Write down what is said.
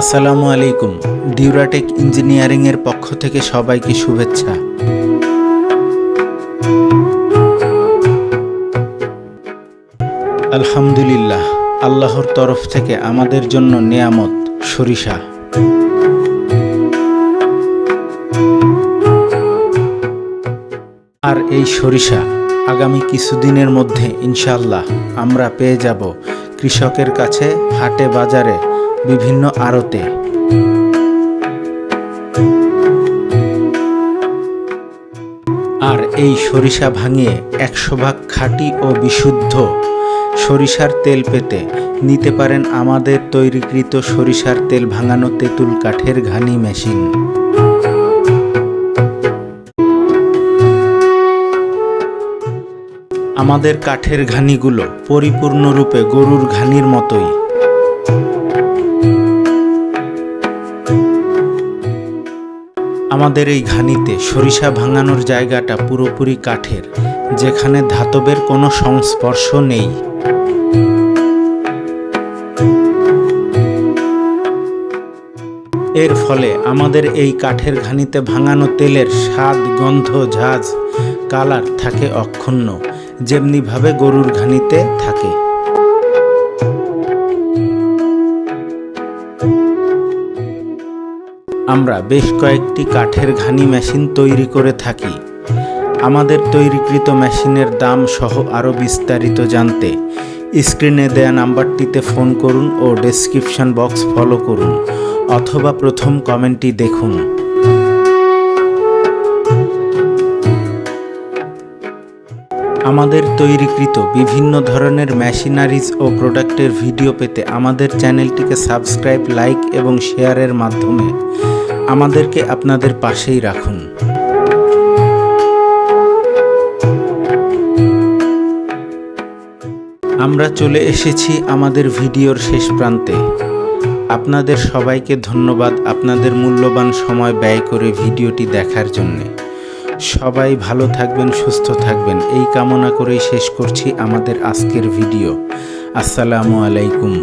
আসসালামু আলাইকুম। ডিউরাটেক ইঞ্জিনিয়ারিং এর পক্ষ থেকে সবাইকে শুভেচ্ছা। আলহামদুলিল্লাহ, আল্লাহর তরফ থেকে আমাদের জন্য নেয়ামত, সরিষা। আর এই সরিষা আগামী কিছুদিনের মধ্যে ইনশাল্লাহ আমরা পেয়ে যাব কৃষকের কাছে হাটে বাজারে বিভিন্ন আড়তে। আর এই সরিষা ভাঙিয়ে একশো ভাগ খাঁটি ও বিশুদ্ধ। সরিষার তেল পেতে নিতে পারেন আমাদের তৈরিকৃত সরিষার তেল ভাঙানো তেঁতুল কাঠের ঘানি মেশিন। আমাদের কাঠের ঘানিগুলো পরিপূর্ণরূপে গরুর ঘানির মতোই। আমাদের এই ঘানিতে সরিষা ভাঙানোর জায়গাটা পুরোপুরি কাঠের, যেখানে ধাতবের কোনো সংস্পর্শ নেই। এর ফলে আমাদের এই কাঠের ঘানিতে ভাঙানো তেলের স্বাদ, গন্ধ, ঝাঁজ, কালার থাকে অক্ষুণ্ণ, যেমনিভাবে গরুর ঘানিতে থাকে। আমরা বেশ কয়েকটি কাঠের ঘানি মেশিন তৈরি করে থাকি। আমাদের তৈরিকৃত মেশিনের দাম সহ আরও বিস্তারিত জানতে স্ক্রিনে দেয়া নাম্বারটিতে ফোন করুন ও ডেসক্রিপশন বক্স ফলো করুন অথবা প্রথম কমেন্টটি দেখুন। আমাদের তৈরিকৃত বিভিন্ন ধরনের মেশিনারিজ ও প্রোডাক্টের ভিডিও পেতে আমাদের চ্যানেলটিকে সাবস্ক্রাইব, লাইক এবং শেয়ারের মাধ্যমে আমাদেরকে আপনাদের পাশেই রাখুন। আমরা চলে এসেছি আমাদের ভিডিওর শেষ প্রান্তে। আপনাদের সবাইকে ধন্যবাদ আপনাদের মূল্যবান সময় ব্যয় করে ভিডিওটি দেখার জন্যে। সবাই ভালো থাকবেন, সুস্থ থাকবেন। এই কামনা করেই শেষ করছি আমাদের আজকের ভিডিও। আসসালামু আলাইকুম।